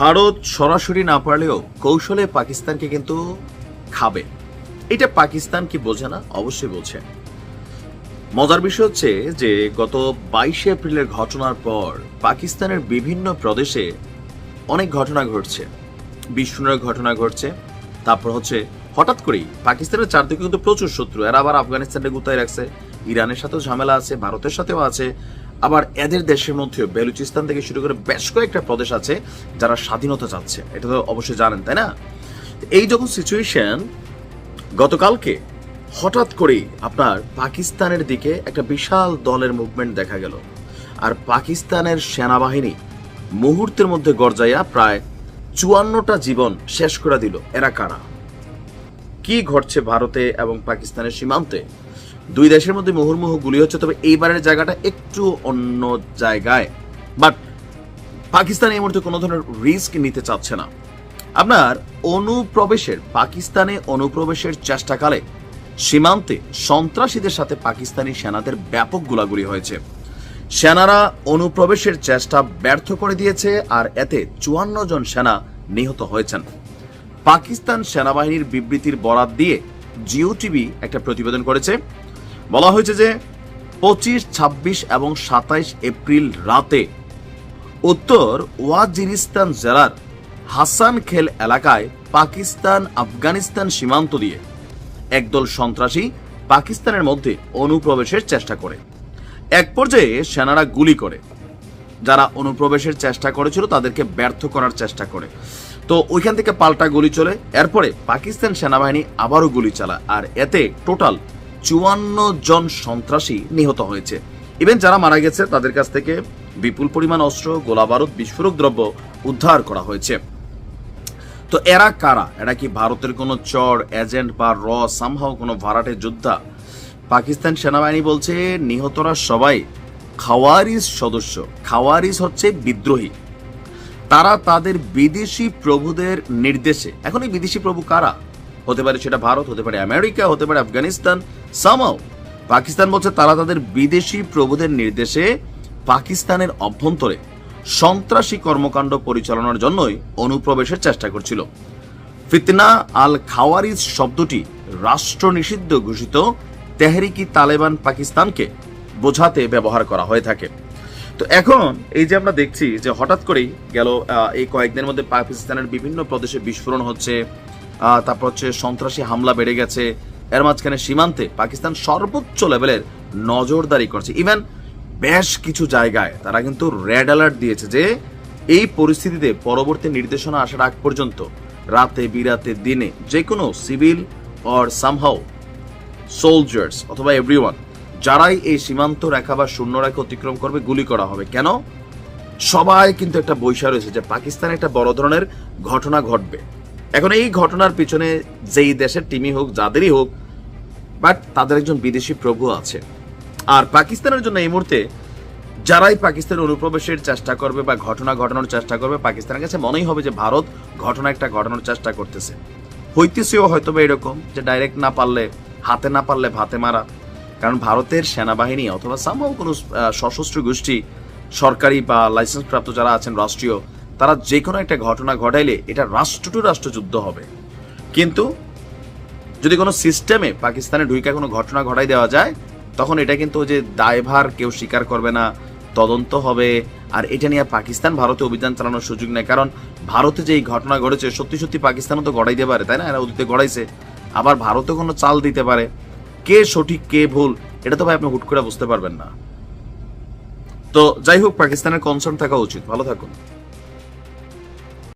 ভারত সরাসরি না পারলেও কৌশলে পাকিস্তানকে কিন্তু খাবে। এটা পাকিস্তান কি বোঝে না? অবশ্যই বোঝে। মজার বিষয় হচ্ছে যে গত বাইশে এপ্রিলের ঘটনার পর পাকিস্তানের বিভিন্ন প্রদেশে অনেক ঘটনা ঘটছে। বিস্ফোরণের ঘটনা ঘটছে। তারপর হচ্ছে হঠাৎ করেই পাকিস্তানের চারদিকে কিন্তু প্রচুর শত্রু। এরা আবার আফগানিস্তানকে গুতায় রাখছে। ইরানের সাথেও ঝামেলা আছে, ভারতের সাথেও আছে। আবার এদের দেশের মধ্যেও বেলুচিস্তান থেকে শুরু করে বেশ কয়েকটা প্রদেশ আছে যারা স্বাধীনতা চাচ্ছে। এটা তো অবশ্যই জানেন, তাই না? এই যখন সিচুয়েশন গতকালকে হঠাৎ করেই আপনার পাকিস্তানের দিকে একটা বিশাল দলের মুভমেন্ট দেখা গেল। আর পাকিস্তানের সেনাবাহিনী মুহূর্তের মধ্যে গর্জাইয়া প্রায় চুয়ান্নটা জীবন শেষ করে দিল। এরা কারা? কি ঘটছে ভারতে এবং পাকিস্তানের সীমান্তে? দুই দেশের মধ্যে মুহুর্মুহু গুলি হচ্ছে, তবে এইবারের জায়গাটা একটু অন্য জায়গায়। বাট পাকিস্তান এই মুহূর্তে কোনো ধরনের রিস্ক নিতে চাচ্ছে না। আপনার অনুপ্রবেশের, পাকিস্তানে অনুপ্রবেশের চেষ্টাকালে সীমান্তে সন্ত্রাসীদের সাথে পাকিস্তানি সেনাদের ব্যাপক গোলাগুলি হয়েছে। সেনারা অনুপ্রবেশের চেষ্টা ব্যর্থ করে দিয়েছে আর এতে চুয়ান্ন জন সেনা নিহত হয়েছেন। পাকিস্তান সেনাবাহিনীর বিবৃতির বরাত দিয়ে জিও টিভি একটা প্রতিবেদন করেছে। বলা হয়েছে যে পঁচিশ, ছাব্বিশ এবং সাতাইশ এপ্রিল রাতে উত্তর ওয়াজিরিস্তান জেলার হাসান খেল এলাকায় পাকিস্তান, আফগানিস্তান সীমান্ত দিয়ে একদল সন্ত্রাসী পাকিস্তানের মধ্যে অনুপ্রবেশের চেষ্টা করে। এক পর্যায়ে সেনারা গুলি করে। যারা অনুপ্রবেশের চেষ্টা করেছিল তাদেরকে ব্যর্থ করার চেষ্টা করে। তো ওইখান থেকে পাল্টা গুলি চলে। এরপরে পাকিস্তান সেনাবাহিনী আবারও গুলি চালায়। আর এতে টোটাল চুয়ান্ন জন সন্ত্রাসী নিহত হয়েছে। ইভেন যারা মারা গেছে, তাদের কাছ থেকে বিপুল পরিমাণ অস্ত্র গোলাবারুদ বিস্ফোরক দ্রব্য উদ্ধার করা হয়েছে। তো এরা কারা? এরা কি ভারতের কোনো চর এজেন্ট বা র সামহাও কোনো ভাড়াটে যোদ্ধা? পাকিস্তান সেনাবাহিনী বলছে, নিহতরা সবাই খাওয়ারিজ সদস্য। খাওয়ারিজ হচ্ছে বিদ্রোহী। তারা তাদের বিদেশি প্রভুদের নির্দেশে। এখন এই বিদেশি প্রভু কারা? হতে পারে সেটা ভারত, হতে পারে আমেরিকা, হতে পারে আফগানিস্তান সামাও পাকিস্তান বলছে তারা তাদের বিদেশি প্রভুদের নির্দেশে পাকিস্তানের অভ্যন্তরে সন্ত্রাসী কর্মকাণ্ড পরিচালনার জন্যই অনুপ্রবেশের চেষ্টা করছিল। ফিতনা আল খাওয়ারিজ শব্দটি রাষ্ট্র নিষিদ্ধ ঘোষিত তেহরিকি তালেবান পাকিস্তানকে বোঝাতে ব্যবহার করা হয়ে থাকে। তো এখন এই যে আমরা দেখছি যে হঠাৎ করেই গেল এই কয়েকদিনের মধ্যে পাকিস্তানের বিভিন্ন প্রদেশে বিস্ফোরণ হচ্ছে তারপর হচ্ছে সন্ত্রাসী হামলা বেড়ে গেছে। এর মাঝখানে সীমান্তে পাকিস্তান সর্বোচ্চ লেভেলের নজরদারি করছে। ইভেন বেশ কিছু জায়গায় তারা কিন্তু রেড অ্যালার্ট দিয়েছে যে এই পরিস্থিতিতে পরবর্তী নির্দেশনা আসার আগ পর্যন্ত, রাতে, বিরাতে, দিনে যে কোনো সিভিল অর সামহাও সোলজার্স অথবা এভরিওয়ান যারাই এই সীমান্ত রেখা বা শূন্য রেখা অতিক্রম করবে, গুলি করা হবে। কেন? সবাই কিন্তু একটা বৈশা রয়েছে যে পাকিস্তানে একটা বড় ধরনের ঘটনা ঘটবে। এখন এই ঘটনার পিছনে যেই দেশের টিমই হোক, যাদেরই হোক, বাট তাদের একজন বিদেশি প্রভু আছে। আর পাকিস্তানের জন্য এই মুহূর্তে যারাই পাকিস্তানের অনুপ্রবেশের চেষ্টা করবে বা ঘটনা ঘটানোর চেষ্টা করবে, পাকিস্তানের কাছে মনেই হবে যে ভারত ঘটনা একটা ঘটানোর চেষ্টা করতেছে। হইতেছেও হয়তো বা এরকম যে ডাইরেক্ট না পারলে, হাতে না পারলে ভাতে মারা। কারণ ভারতের সেনাবাহিনী অথবা সামহাও কোনো সশস্ত্র গোষ্ঠী, সরকারি বা লাইসেন্সপ্রাপ্ত যারা আছেন, রাষ্ট্রীয় তারা যে কোনো একটা ঘটনা ঘটাইলে এটা রাষ্ট্র টু রাষ্ট্র যুদ্ধ হবে। কিন্তু যদি কোনো সিস্টেমে পাকিস্তানে ঢুইকা কোনো ঘটনা ঘটাই দেওয়া যায়, তখন এটা কিন্তু যে দায়ভার কেউ স্বীকার করবে না, তদন্ত হবে, আর এটা নিয়ে পাকিস্তান ভারতে অভিযান চালানোর সুযোগ নেই। কারণ ভারতে যে এই ঘটনা ঘটেছে, সত্যি সত্যি পাকিস্তানও তো গড়াইতে পারে, তাই না? এরা অতীতে গড়াইছে। আবার ভারতে কোনো চাল দিতে পারে। কে সঠিক, কে ভুল, এটা তো ভাই আপনি হুট করে বুঝতে পারবেন না। তো যাই হোক, পাকিস্তানের কনসার্ন থাকা উচিত। ভালো থাকুন।